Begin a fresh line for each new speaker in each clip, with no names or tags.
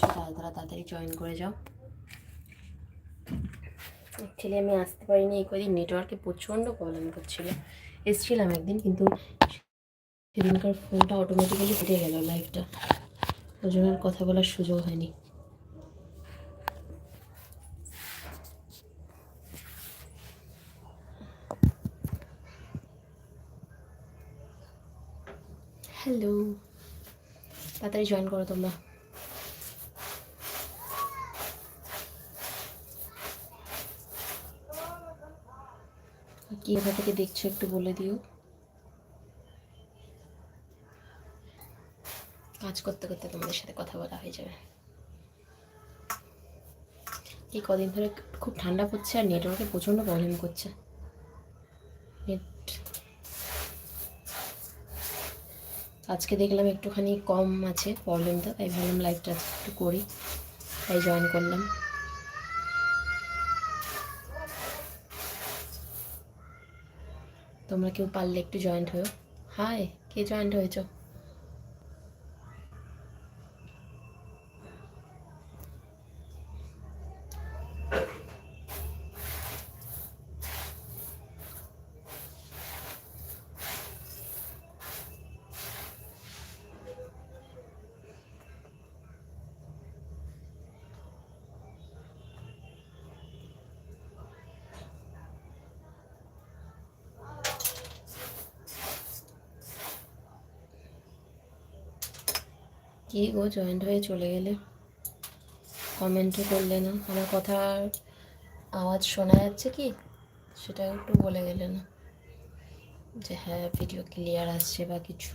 করছ তারা তারা তাড়াতাড়ি জয়েন করে যাও। অ্যাকচুয়ালি আমি আসতে পারিনি, এই কদিন নেটওয়ার্কে প্রচণ্ড প্রবলেম করছিল। এসছিলাম একদিন, কিন্তু সেদিনকার ফোনটা অটোমেটিক্যালি কেটে গেল লাইভটা ওই জন্য আর কথা বলার সুযোগ হয়নি। হ্যালো তাড়াতাড়ি জয়েন করো তোমরা। কি কোথা থেকে দেখছ একটু বলে দিও। কাজ করতে করতে তোমাদের সাথে কথা বলা হয়ে যাবে। এই কদিন ধরে খুব ঠান্ডা পড়ছে আর নেটওয়ার্কে প্রচণ্ড প্রবলেম করছে। নেট আজকে দেখলাম একটুখানি কম আছে প্রবলেমটা তাই ভাবলাম লাইভটা একটু করি, তাই জয়েন করলাম। তোমরা কেউ পারলে একটু জয়েন্ট হয়েও। হাই কে জয়েন্ট হয়েছো? কি গো জয়েন্ট হয়ে চলে গেলে? কমেন্টও করলে না। আমার কথার আওয়াজ শোনা যাচ্ছে কি? সেটা একটু বলে গেলে না। যে হ্যাঁ ভিডিও ক্লিয়ার আসছে বা কিছু।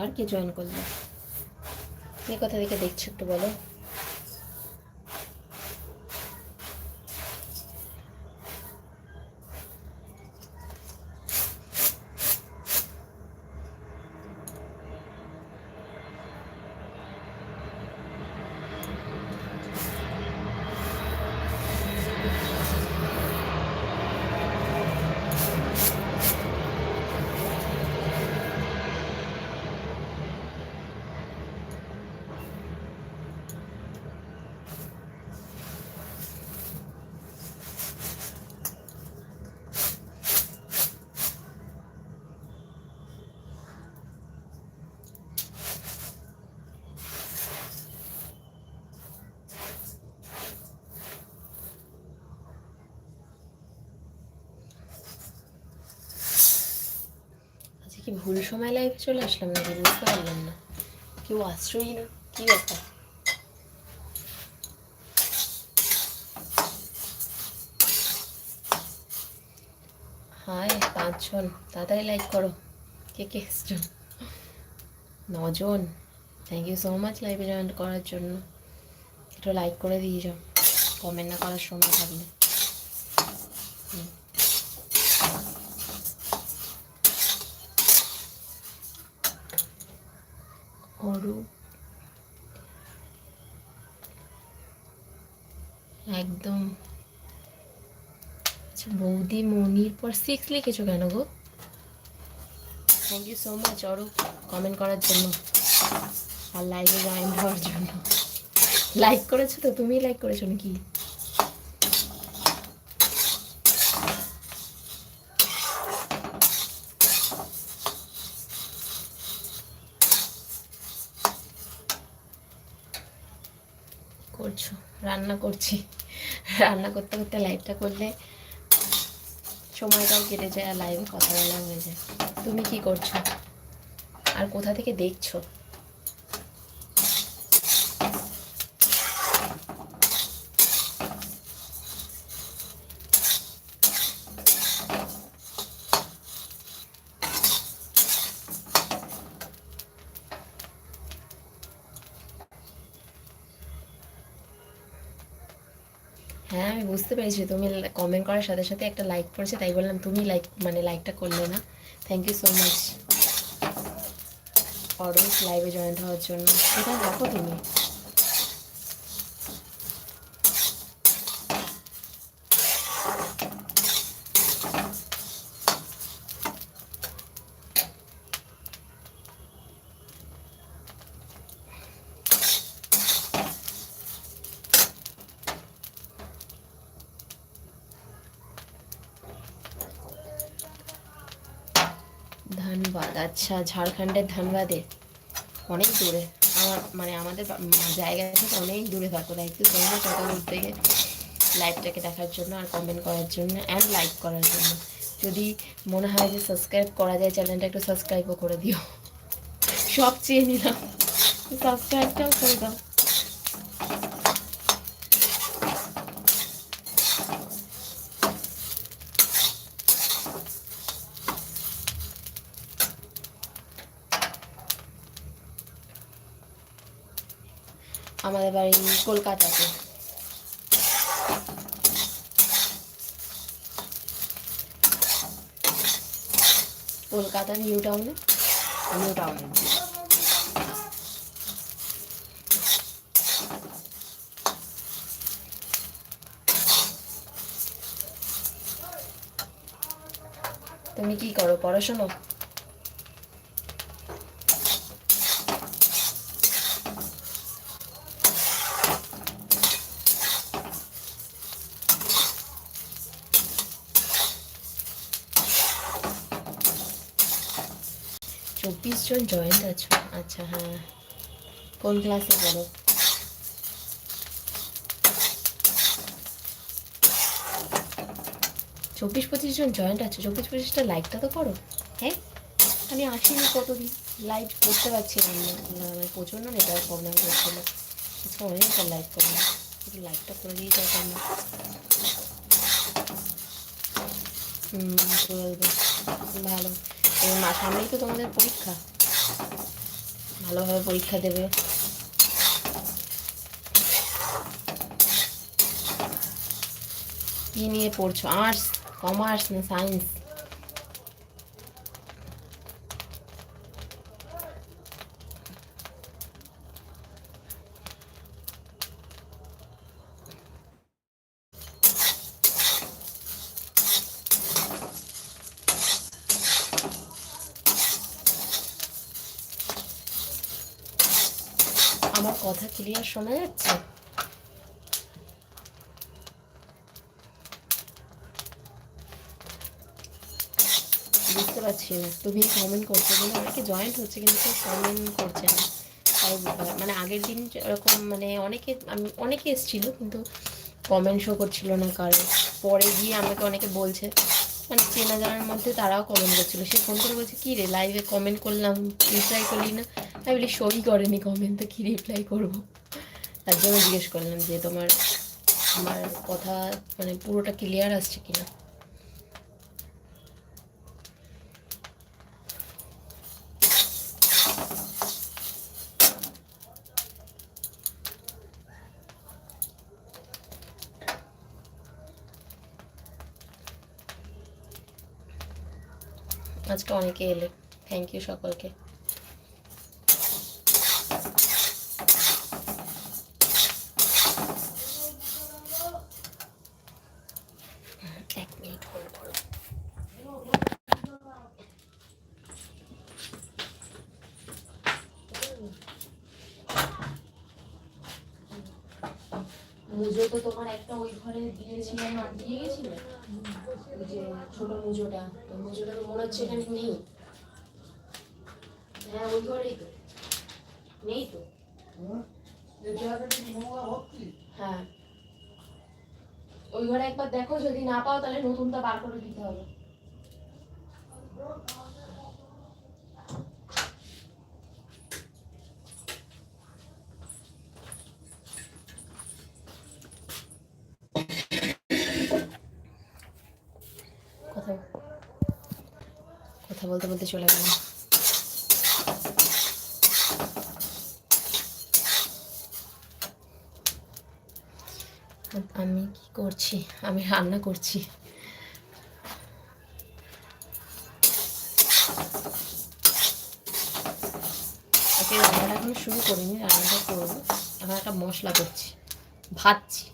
আর কি জয়েন করলে? কে কোথা থেকে দেখছ একটু বলো আচ্ছা কি ভুল সময় লাইভে চলে আসলাম না বুঝতে পারলাম না। কেউ আসছেই না? কি ব্যাপার? হাই পাঁচজন। তাড়াতাড়ি লাইক করো। কে কে এসছো নজন। থ্যাংক ইউ সো মাচ লাইভে জয়েন করার জন্য। একটু লাইক করে দিয়ে যাও। কমেন্ট না করার সময় থাকলে হুম। অরূপ একদম। আচ্ছা বৌদি মনির পর সিক্স লিখেছো কেন গো? Thank you so much Arup. Comment করার জন্য আর লাইভে জয়েন হওয়ার জন্য। লাইক করেছ তো? তুমি লাইক করেছ নাকি করছ রান্না করছি। রান্না করতে করতে লাইভটা করলে সময়টাও কেটে যায় আর লাইভে কথা বলা হয়ে যায়। তুমি কি করছ? আর কোথা থেকে দেখছ হ্যাঁ আমি বুঝতে পেরেছি। তুমি কমেন্ট করার সাথে সাথে একটা লাইক পড়েছে, তাই বললাম তুমি লাইক মানে লাইকটা করলে না। Thank you so much orange লাইভে জয়েন্ট হওয়ার জন্য। এটা দেখো তুমি ধানবাদ আচ্ছা ঝাড়খণ্ডের ধানবাদে। অনেক দূরে। আমার মানে আমাদের জায়গা থেকে অনেক দূরে থাকো। থ্যাংক ইউ সো মাচ দূর থেকে লাইভটাকে দেখার জন্য আর কমেন্ট করার জন্য অ্যান্ড লাইক করার জন্য। যদি মনে হয় যে সাবস্ক্রাইব করা যায় চ্যানেলটা একটু সাবস্ক্রাইবও করে দিও। সব চেয়ে নিলাম। সাবস্ক্রাইবটাও করে দাও আমাদের বাড়ি কলকাতাতে। কলকাতা নিউ টাউনে নিউ টাউনে তুমি কি করো পড়াশোনা? চব্বিশ জন জয়েন্ট আছো। আচ্ছা হ্যাঁ। কোন ক্লাসে পড়ো? চব্বিশ পঁচিশ জন জয়েন্ট আছো। চব্বিশ পঁচিশটা লাইকটা তো করো। হ্যাঁ? আমি আসিনি কতদিন। লাইভ করতে পারছিলাম না। আমার প্রচণ্ড নেটওয়ার্ক প্রবলেম আজকে অনেকটা লাইভ করলাম। একটু লাইভটা করে দিয়ে যাও কেন হুম ভালো। এই মা, সামনেই তো তোমাদের পরীক্ষা। ভালোভাবে পরীক্ষা দেবে। কি নিয়ে পড়ছো? আর্টস কমার্স না সায়েন্স আমার কথা ক্লিয়ার শোনা যাচ্ছে? বুঝতে পারছি না। তুমি কমেন্ট করছ কিন্তু অনেকে জয়েন্ট হচ্ছে কিন্তু কেউ কমেন্ট করছে না। তাই মানে আগের দিন এরকম মানে অনেকে আমি, অনেকে এসেছিল কিন্তু কমেন্ট শো করছিল না কারও। পরে গিয়ে আমাকে অনেকে বলছে মানে চেনা জানার মধ্যে তারাও কমেন্ট করছিল। সে ফোন করে বলছে, কী রে লাইভে কমেন্ট করলাম রিপ্লাই করলি না? আমি বলি, সই করেনি কমেন্ট কী রিপ্লাই করব? তার জন্য জিজ্ঞেস করলাম যে, তোমার, আমার কথা মানে পুরোটা ক্লিয়ার আসছে কিনা? আজকে অনেকে এলে। থ্যাংক ইউ সকলকে। মুজো তো তোমার একটা ওই ঘরে দিয়েছিলাম দিয়ে গেছিলে? যে ছোট মুজোটা, তো মুজোটা তো মনে হচ্ছে এখানে নেই হ্যাঁ ওই ঘরেই তো নেই তো হ্যাঁ ওই ঘরে একবার দেখো যদি না পাও তাহলে নতুনটা বার করে দিতে হবে। কথা কথা বলতে বলতে চলে গেলাম আমি কি করছি, আমি রান্না করছি। রান্নাটা এখনও শুরু করিনি, রান্নাটা করব। এখন একটা মশলা করছি। ভাজছি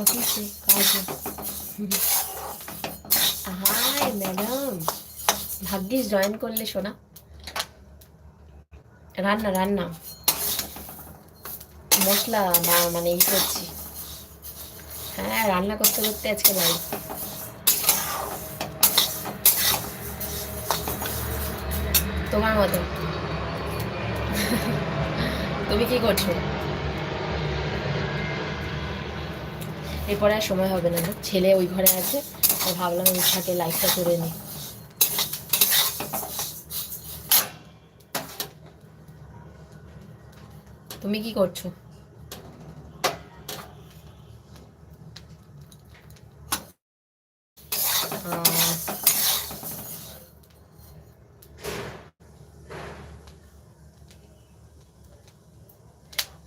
অফিসে কাজে হাই ম্যাডাম ভাগ্যিস জয়েন করলে শোনা রান্না রান্না। মশলা মানে ই করছি। হ্যাঁ রান্না করতে করতে আজকে লাইভ তোমার মতো। তুমি কি করছ? এরপরে আর সময় হবে না ছেলে ওই ঘরে আছে ভাবলাম ওই থাকে লাইফটা করে নিই। তুমি কি করছ?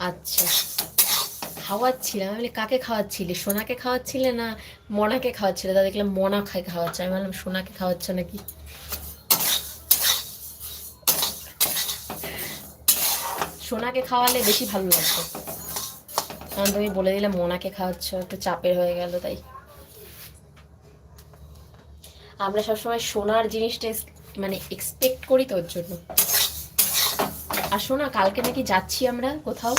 আচ্ছা। খাওয়াচ্ছিলাম আমি কাকে খাওয়াচ্ছিলে? সোনাকে খাওয়াচ্ছিলে না মনাকে খাওয়াচ্ছিলে? তা দেখলাম মনা খাই খাওয়াচ্ছে। আমি বললাম, সোনাকে খাওয়াচ্ছ নাকি? সোনাকে খাওয়ালে বেশি ভালো লাগতো। কারণ তুমি বলে দিলে মোনাকে খাওয়াচ্ছ, একটু চাপের হয়ে গেল তাই। আমরা সবসময় সোনার জিনিসটা মানে এক্সপেক্ট করি তোর জন্য। আর শোনা কালকে নাকি যাচ্ছি আমরা কোথাও?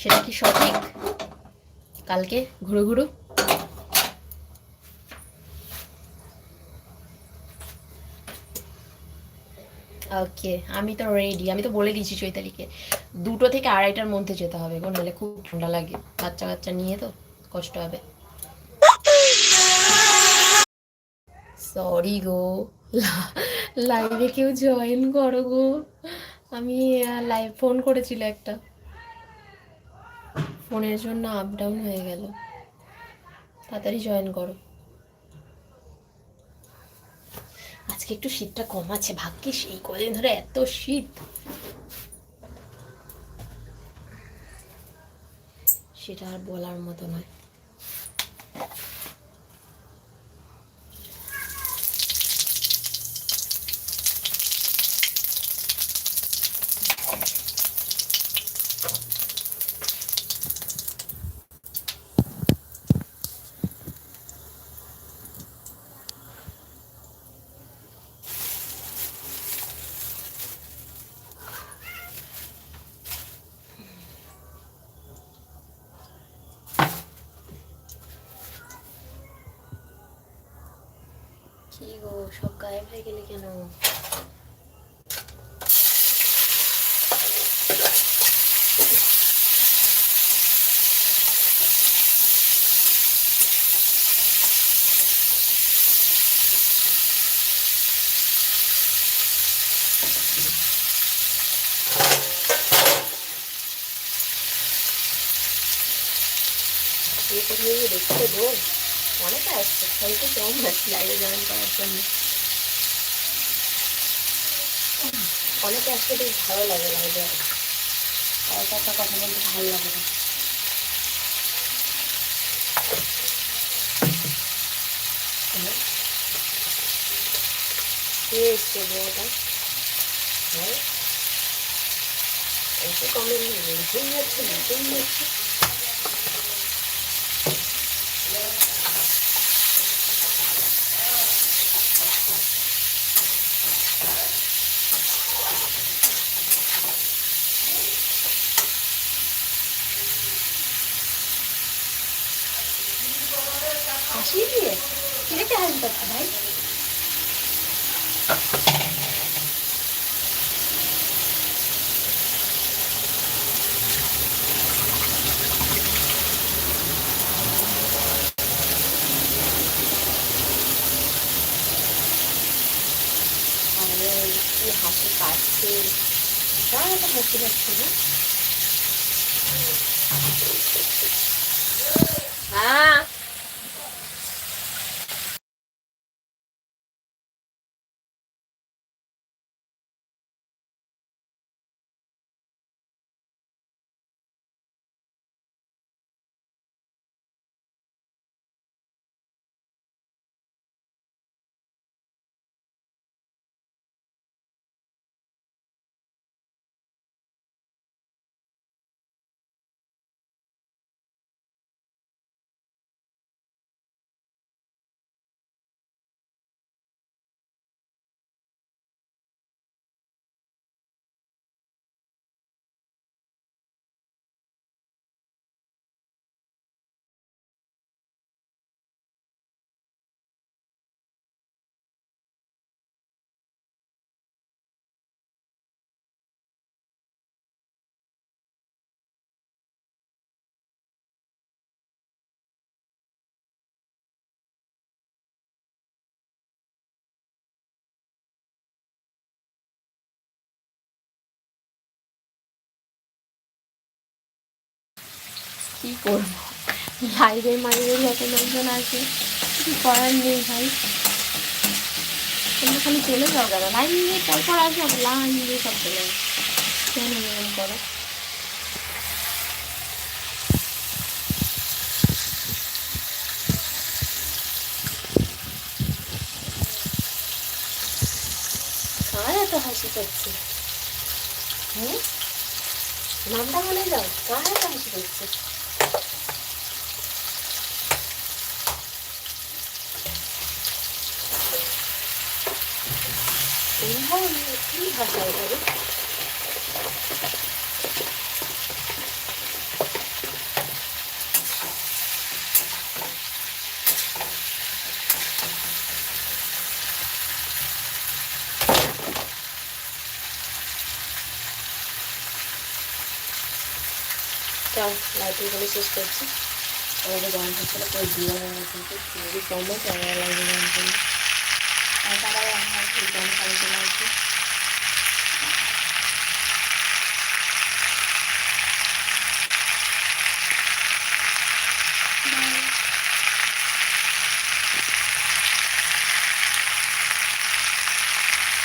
সেটা কি সঠিক? কালকে ঘুরু ঘুরু? ওকে, আমি তো রেডি আমি তো বলে দিয়েছি চৈতালিকে। দুটো থেকে আড়াইটার মধ্যে যেতে হবে গো নাহলে খুব ঠান্ডা লাগে। বাচ্চা কাচ্চা নিয়ে তো কষ্ট হবে। সরি গো লাইভে কেউ জয়েন করো গো। আমি লাইভ ফোন করেছিল একটা। ফোনের জন্য আপ ডাউন হয়ে গেল। তাড়াতাড়ি জয়েন করো। আজকে একটু শীতটা কম আছে, ভাগ্যিস সেই কদিন ধরে এত শীত। সেটা আর বলার মতো নয়। কি গো সব গায়েব হয়ে গেলে কেন? দোল অনেকে আসছে হয়তো কম আসছে লাইভে জয়েন করার জন্য অনেকে আসতে বেশ ভালো লাগে লাইভে একা কথা বলতে ভালো লাগে না হ্যাঁ? কমেন্ট লিখেই যাচ্ছে লিখেই যাচ্ছে হাসি দিয়ে? কিরেকে হাসি পাচ্ছে ভাই। কি হাসি পাচ্ছে সারাটা হাসি পাচ্ছে না। হ্যাঁ। কী করব? লাইভে মাইভে যত লোকজন আছে। কিছু করার নেই ভাই। তোমরা খালি চলে যাও কেন? লাইন দিয়ে পর পর আসবে লাইন দিয়ে সব চলে যাও। কেন করো? হাসি পাচ্ছে হ্যাঁ? নামটা বলে যাও কার হাসি পাচ্ছে কি ভাষা এটা রে? চল লাইট এখানে শেষ করছি আমাদের গান হচ্ছিল করে দিয়ে কিন্তু ইউ সো মাচ আমার লাইভে গান করলে আর তারাও আমার গান খালি চলে